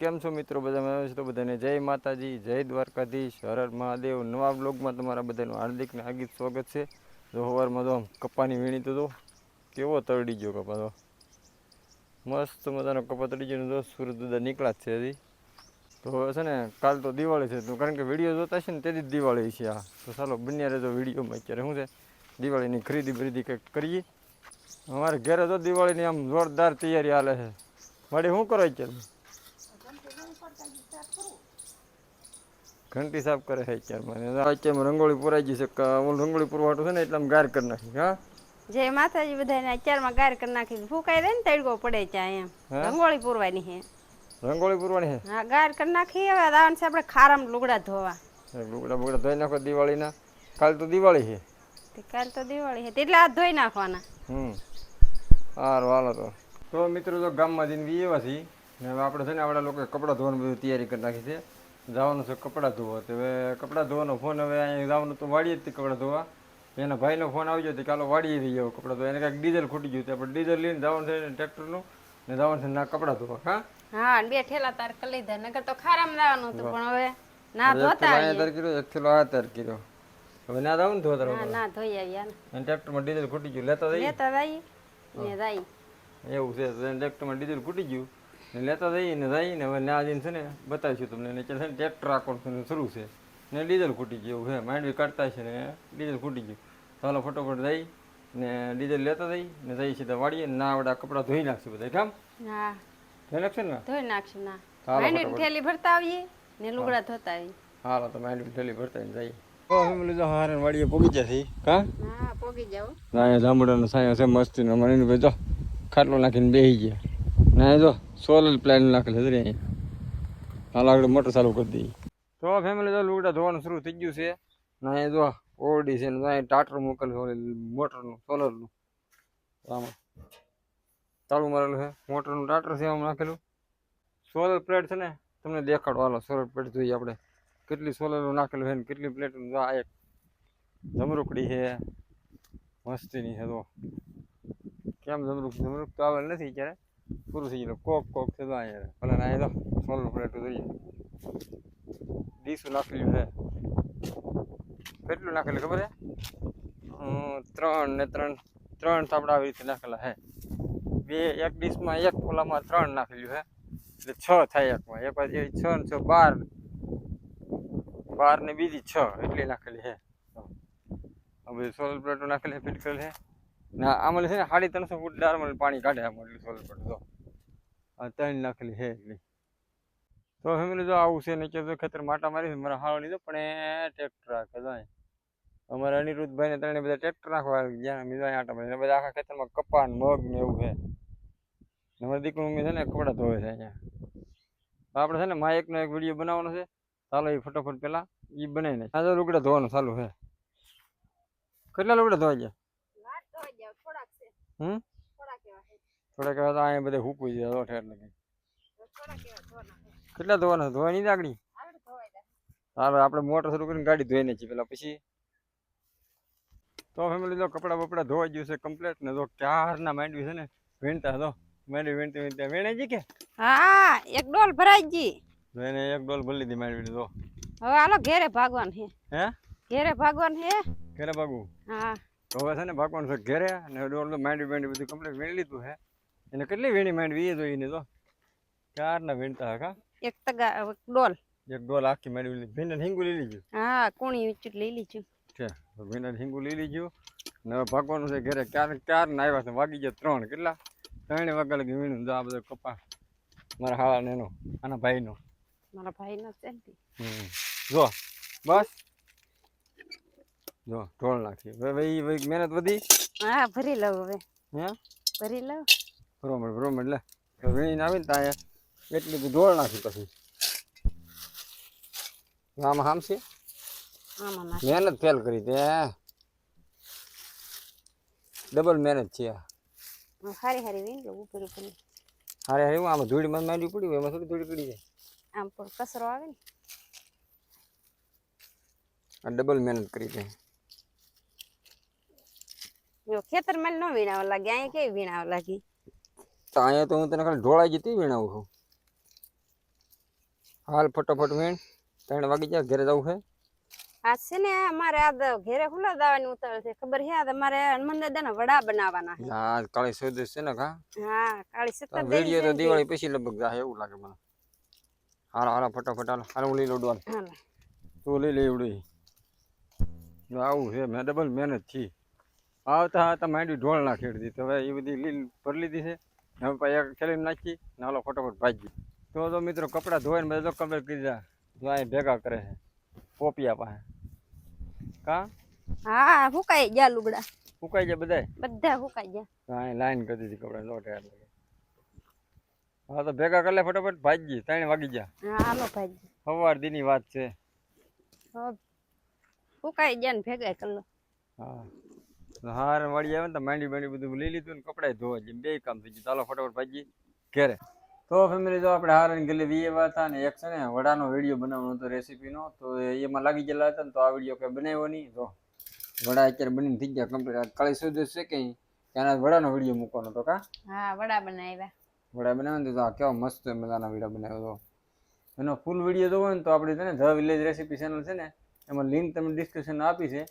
કેમ છો મિત્રો? બધા મજામાં છો તો બધાને જય માતાજી, જય દ્વારકાધીશ, હર હર મહાદેવ. નવા બ્લોગમાં તમારા બધાનું હાર્દિક ને હાર્દિક સ્વાગત છે. જો સવારમાં તો કપાની વીણી તો કેવો તરડી ગયો કપા તો. મસ્ત મજાનો કપા તળી ગયો ને જો સુરત બધા નીકળ્યા જ છે હજી. તો હવે છે ને કાલ તો દિવાળી છે, તો કારણ કે વીડિયો જોતા છે ને તેથી જ દિવાળી છે આ. તો ચાલો બન્યા રહેજો વિડીયોમાં અત્યારે. શું છે? દિવાળીની ખરીદી બરીદી કંઈક કરીએ. અમારે ઘરે તો દિવાળીની આમ જોરદાર તૈયારી હાલે છે. મારી શું કરો અત્યારે? ઘંટી સાફ કરે છે અત્યારમાં અને રંગોળી પુરાઈ ગઈ છે રંગોળી પુરવાટું છે ને એટલે આમ ગાર કરી નાખી હા? જે માતાજી બધાને અત્યારમાં ગાર કરી નાખી ફૂકાઈ દે ને તડકો પડે ત્યાં એમ? રંગોળી પૂરવાની હે રંગોળી પુરવાની છે? હા ગાર કરી નાખી હવે દાવન છે આપણે ખારામ લુગડા ધોવા. લુગડા બુગડા ધોઈ નાખો દિવાળીના. કાલ તો દિવાળી છે. તે કાલ તો દિવાળી છે. એટલે હાથ ધોઈ નાખવાના. હમ. સારું વાલો તો. તો મિત્રો તો ગામમાં જઈને બી એવા છીએ. ને હવે આપણે છે ને આપણા લોકો કપડાં ધોવાની બધી તૈયારી કરી નાખી છે. જવાનું છે કપડાં ધોવા. તો હવે કપડાં ધોવાનો ફોન હવે અહીંયા જવાનું તો વાળીએ જ કપડાં ધોવા. એના ભાઈનો ફોન આવી ગયો તો ચાલો વાળીએ જઈ જાવ કપડાં ધોવા. એને કાંઈક ડીઝલ ખૂટી ગયું આપણે ડીઝલ લઈને જવાનું છે ટ્રેક્ટરનું ને જવાનું છે ના કપડાં ધોવા હા? હા બે ઠેલા તાર કરી લીધા. નગર તો ખારામ લાવવાનું હતું પણ હવે ના ધોતા અહીંયા તાર કર્યો એક થેલો આ તાર કર્યો. હવે ના જવાનું ધોવા તાર હા ના ધોઈ આવ્યા ને ટ્રેક્ટરમાં ડીઝલ ખૂટી ગયું. લેતા જઈએ? લેતા જઈએ ને જાય એવું છે ટ્રેક્ટરમાં ડીઝલ ખૂટી ગયું. ને લેતા જઈએ ને જઈએ ને હવે ના જઈને છે ને બતાવીશું તમને. ને છે ને ટ્રેક્ટર આખું શરૂ છે. ને ડીઝલ ખૂટી ગયું હે માંડવી કાઢતા છે ને ડીઝલ ખૂટી ગયું. ચાલો ફટોફટ જઈ ને ડીઝલ લેતા જઈ ને જઈ સીધા વાળીએ ને ના આવડે કપડાં ધોઈ નાખશું બધા. કામ હા ધોઈ નાખશું ને? ધોઈ નાખશું ના. હાલો થેલી ભરતા આવીએ ને લુગડા ધોતા આવીએ. હાલો તો માંડવી થેલી ભરતા જઈએ. ફેમિલી હારે પૂગી જશે કા? હા પોગી જાવ ના સાયો છે મસ્તીનો મને એની ભાઈ જો ખાટલો નાખીને બેસી ગયા. ના જો, સોલર પ્લાન નાખેલું છે અહીંયા. આગળ મોટર ચાલુ કરી દઈએ. તો ફેમિલી જો લુગડા ધોવાનું શરૂ થઈ ગયું છે. ના એ જો ઓરડી છે ને ટાટર મોકલ મોટરનું, સોલરનું. આમાં ચાલુ મારેલું છે, મોટરનું ટાટર છે, આમ નાખેલું. સોલર પ્લેટ છે ને, તમને દેખાડો, હાલો, સોલર પ્લેટ જોઈએ આપણે. કેટલી સોલરનું નાખેલું છે ને, કેટલી પ્લેટનું આ એક જમરૂકડી છે. મસ્તીની છે તો કેમ જમરૂક? જમરૂક તો આવેલ નથી અત્યારે. પૂરું થઈ ગયેલું કોક કોક છે અહીંયા. ભલે અહીંયા તો સોલર પ્લેટ જોઈએ ડીશું નાખેલું છે. કેટલું નાખેલું ખબર હે ત્રણ ને ત્રણ ત્રણ થાપડા આવી રીતે નાખેલા હે બે, એક ડીશમાં એક ઓલામાં ત્રણ નાખેલું હે એટલે છ થાય એકમાં. એક વાર છ ને છ, બાર. બાર ને બીજી છ એટલી નાખેલી હે હવે સોલર પ્લેટો નાખેલી ફિટ કરેલી છે. ને આમાં છે ને સાડી ત્રણસો ફૂટ ડારમાં પાણી કાઢે આમાં એટલી સોલર પ્લેટ ત્રણ નાખેલી છે એટલી તો ફેમિલી જો આવું છે નીચે તો ખેતર માટા મારી મારે હાળો લીધો પણ એ ટ્રેક્ટર રાખે જાય અમારા અનિરુદ્ધભાઈ ને ત્રણે બધા ટ્રેક્ટર નાખવા ગયા બીજા આટા મારી બધા આખા ખેતરમાં કપાન મગ ને એવું છે. અમારી દીકરી મમ્મી છે ને કપડાં ધોવે છે અહીંયા. આપણે છે ને મા એકનો એક વીડિયો બનાવવાનો છે. ચાલો એ ફટાફટ પેલા એ બનાવીને આ જો લુગડા ધોવાનું ચાલુ છે. કેટલા લુગડા ધોવા ગયા? હમ? છે થોડા કહેવા બધે હૂકવી જાય રોઠે એટલે. થોડાક કેટલા ધોવાના છે? ધોવા નહીં આગળ હાલો આપણે મોટર શરૂ કરીને ગાડી ધોઈ નાખીએ પેલા પછી. તો ફેમિલી જો કપડાં બપડા ધોવાઈ ગયું છે કમ્પ્લેટ ને તો ક્યારના માંડવી છે ને વીણતા તો માંડવી વીણતી વીણતા વીણે જી કે? હા એક ડોલ ભરાઈ ગઈ. તો એને એક ડોલ ભરી લીધી માંડવી તો હવે આલો ઘેરે ભાગવાનું હે હે? ઘેરે ભાગવાનું હે ઘરે ભાગવું? હા. તો હવે છે ને ભાગવાનું છે ઘરે ને ડોલ તો માંડવી માંડવી બધું કમ્પ્લીટ વીણી લીધું છે. એને કેટલી વીણી માંડવી? એ જોઈને તો ક્યારના વીણતા હા એક તગા ડોલ. એક ડોલ આખી માંડવી ભીંડા હિંગુ લઈ લીધું? હા કોણી વિચુટ લઈ લીધું. છે. ભીંડા હિંગુ લઈ લીધું. ને ભાગવાનું છે ઘરે ક્યારે ના આવ્યા છે. વાગી ગયા ત્રણ. કેટલા? ત્રણ વાગ્યા લગી વીણું. જો આ બધો કપા. મારા હાળાને એનો આના ભાઈનો. મારા ભાઈ નો છે જો. બસ. જો ઢોળ નાખી હવે મહેનત વધી? હા ભરી લઉં હવે. હે? ભરી લઉં. બરોબર બરોબર લે. તો વીણીને આવીને ત્યાં એટલી બધી ઢોળ નાખી પછી. આમાં હામ છે? આમાં નાખ. મહેનત ફેલ કરી તે ડબલ મહેનત છે આ. હારી હારી વીણ લઉં ઉપર ઉપર. હારે હારે હું આમાં ધૂળીમાં માંડવી પડી હોય એમાં થોડી ધૂળી પડી જાય. આમ પર કચરો આવે ને. આ ડબલ મહેનત કરી દે જો ખેતરમાં ન વીણાવા લાગે અહીંયા કેવી વીણાવા લાગી? તો અહીંયા તો હું તને ખાલી ઢોળાઈ જતી વીણાવું છું. હાલ ફટોફટ વીણ ત્રણ વાગી જાય ઘરે જવું છે? આ છે ને અમારે આ ઘેરે ખુલ્લા દાવાની ઉતાવળ છે? ખબર છે? આ મારે હનુમાન દાદાના વડા બનાવવાના છે. હા કાળી સોદેશ છે ને કા? હા કાળી સત્તર વીડિયો તો દિવાળી પછી લગભગ જાય એવું લાગે મને. હાલો હાલો ફટાફટ હાલો હાલો હું લઈ લઉં ડોલ. તું લઈ લઈ ઉડી આવું છે મેં ડબલ મહેનતથી. આવતા આવતા માંડી ઢોળ ના ખેડી દીધી હવે એ બધી લીલ ભરી લીધી છે. હવે પાછી એક ખેલી નાખી ને હાલો ફટાફટ ભાજી તો તો મિત્રો કપડાં ધોઈને બધા તો કમ્પ્લીટ કરી દીધા જો અહીં ભેગા કરે છે. પોપિયા પાસે. કા? હા ફૂકાઈ ગયા લુગડા. ફૂકાઈ જાય બધાય? બધા ફૂકાઈ ગયા. તો અહીં લાઈન કરી દીધી કપડા લોટ એટલે હા તો ભેગા કરી લે ફટાફટ ભાજી ત્રણ વાગી ગયા. હા હાલો ભાઈ સવાર દીની વાત છે. હવે. ફૂકાઈ ગયા ને ભેગા કરલો હા. તો હાર વાળી આવે ને તો માંડી માંડી બધું લઈ લીધું ને કપડાય ધોવા જેમ બે કામ થઈ ગયું. ચાલો ફટાફટ ભાજી ઘેરે. તો ફેમિલી જો આપણે હાર અને વી એવા હતા ને એક છે ને વડાનો વીડિયો બનાવવાનો હતો રેસીપીનો તો એમાં લાગી ગયેલા હતા ને તો આ વીડિયો કંઈ બનાવ્યો નહીં. તો વડા અત્યારે બનીને થઈ ગયા કમ્પ્લીટ કાળી સુધી છે કે ત્યાંના વડાનો વીડિયો મૂકવાનો હતો કા? હા વડા બનાવ્યા. વડા બનાવ્યા તો કેવો મસ્ત મજાના વીડિયો બનાવ્યો હતો. એનો ફૂલ વીડિયો જોવો ને તો આપણે છે ને ધ વિલેજ રેસીપી ચેનલ છે ને એમાં લિંક તમે ડિસ્ક્રિપ્શન આપી છે.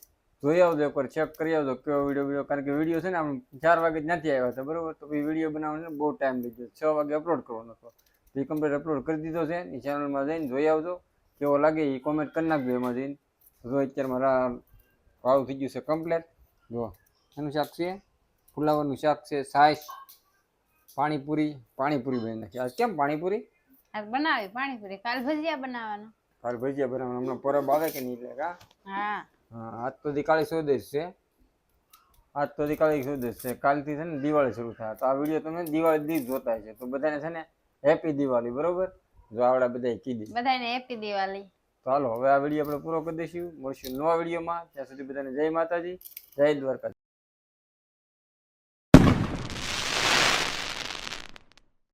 જોઈ આવજો એકવાર ચેક કરી આવજો કયો વીડિયો વીડિયો કારણ કે વીડિયો છે ને આમ ચાર વાગે જ નથી આવ્યા હતા બરોબર? તો પછી વીડિયો બનાવવાનો બહુ ટાઈમ થઈ ગયો છ વાગે અપલોડ કરવાનો હતો. તો એ કમ્પ્લીટ અપલોડ કરી દીધો છે એ ચેનલમાં જઈને જોઈ આવજો. કેવો લાગે એ કોમેન્ટ કરી નાખજો એમાં જઈને. જો અત્યારે મારા ભાવ થઈ ગયું છે કમ્પ્લેટ જો એનું શાક છે ફુલાવરનું શાક છે સાઈસ પાણીપુરી પાણીપુરી બની નાખી. આજ કેમ પાણીપુરી? બનાવી પાણીપુરી. કાલ ભજીયા બનાવવાના. કાલ ભજીયા બનાવવાનું. હમણાં પરબ આવે કે નહીં એટલે હા. હા આજ તો દિકાળી સોદેશ છે આજ તો દિકાળી સોદેશ છે કાલથી છે ને દિવાળી શરૂ થાય. તો આ વીડિયો તમે દિવાળી દી જોતા છે. તો બધાને છે ને હેપી દિવાળી બરોબર? જો આવડા બધા કીધી બધાને હેપી દિવાળી. તો હાલો હવે આ વીડિયો આપણે પૂરો કરી દઈશું. મળશું નવા વિડીયોમાં. ત્યાં સુધી બધાને જય માતાજી જય દ્વારકા